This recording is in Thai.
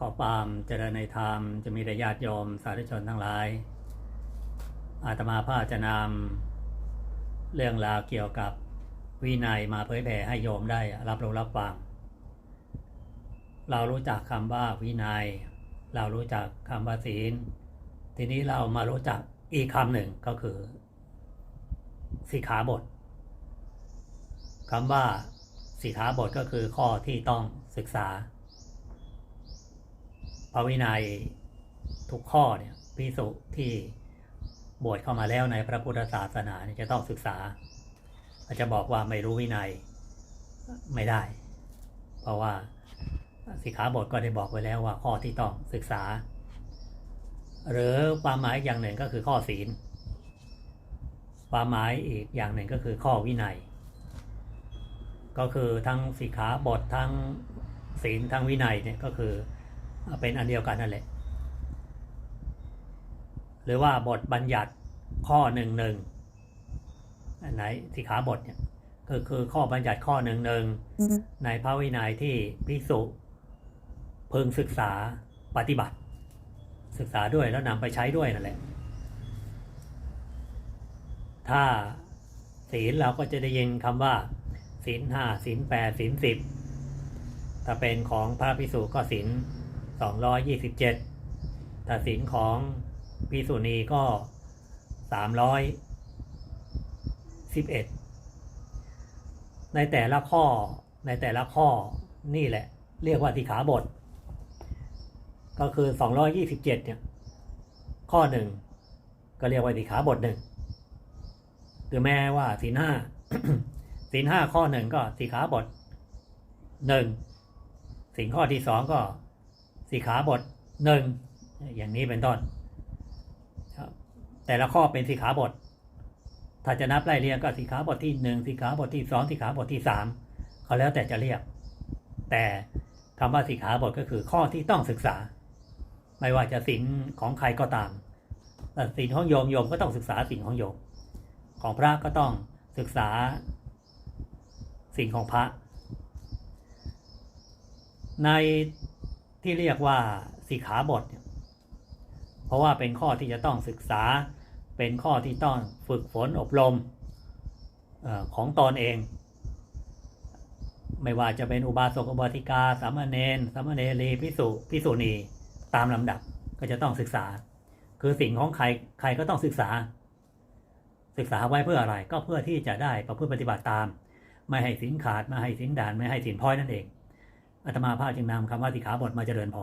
ขอความเจริญในธรรมจะมีแต่ญาติโยมสาธุชนทั้งหลาย อาตมาภาจะนำเรื่องราวเกี่ยวกับวินัยมาเผยแผ่ให้โยมได้รับรู้รับฟัง เรารู้จักคำว่าวินัย เรารู้จักคำว่าศีล ทีนี้เรามารู้จักอีกคำหนึ่งก็คือสิกขาบทคำว่าสิกขาบทก็คือข้อที่ต้องศึกษา ระวินัยทุกข้อเนี่ยพิสุที่บวชเข้ามาแล้วในพระพุทธศาสนาเนี่ยจะต้องศึกษาอาจจะบอกว่าไม่รู้วินัยไม่ได้ เพราะว่าสิกขาบทก็ได้บอกไว้แล้วว่าข้อที่ต้องศึกษา หรือความหมายอย่างหนึ่งก็คือข้อศีล ความหมายอีกอย่างหนึ่งก็คือข้อวินัย ก็คือทั้งสิกขาบททั้งศีลทั้งวินัยเนี่ยก็คือ เป็นอันเดียวกันนั่นแหละ หรือว่าบทบัญญัติข้อหนึ่งหนึ่งอันไหนสิกขาบทเนี่ยก็คือข้อบัญญัติข้อหนึ่งหนึ่งในพระวินัยที่ภิกษุพึงศึกษาปฏิบัติ ศึกษาด้วยแล้วนำไปใช้ด้วยนั่นแหละ ถ้าศีลเราก็จะได้ยินคำว่าศีลห้าศีลแปดศีลสิบถ้าเป็นของพระภิกษุก็ศีล สองร้อยยี่สิบเจ็ดถ้าศีลของภิกษุณีก็สามร้อยสิบเอ็ดในแต่ละข้อในแต่ละข้อนี่แหละ เรียกว่าติขาบท ก็คือสองร้อยยี่สิบเจ็ดเนี่ยข้อหนึ่งก็เรียกว่าติขาบทหนึ่งคือแม้ว่าศีลห้าศีลห้าข้อหนึ่งก็สีขาบทหนึ่งสิ่งข้อที่สองก็ สีขาบทหนึ่งอย่างนี้เป็นต้นครับแต่ละข้อเป็นสีขาบท ถ้าจะนับไล่เรียงก็สีขาบทที่หนึ่งสีขาบทที่สองสีขาบทที่สามเขาแล้วแต่จะเรียก แต่คำว่าสีขาบทก็คือข้อที่ต้องศึกษา ไม่ว่าจะศีลของใครก็ตามแต่ศีลของโยมโยมก็ต้องศึกษาศีลของโยม ของพระก็ต้องศึกษาสิ่งของพระ ใน ที่เรียกว่าสิกขาบท เพราะว่าเป็นข้อที่จะต้องศึกษา เป็นข้อที่ต้องฝึกฝนอบรมออของตนเอง ไม่ว่าจะเป็นอุบาสกอุบาสิกา สามเณรสามเณรีพิสุพิสุณีตามลำดับก็จะต้องศึกษา คือสิ่งของใครใครก็ต้องศึกษา ศึกษาไว้เพื่ออะไรก็เพื่อที่จะได้ประพฤติปฏิบัติตาม ไม่ให้สินขาดไม่ให้สินด่านไม่ให้สินพ้อยนั่นเอง อาตมาภาพจึงนำคำว่าสิกขาบทมาเจริญพร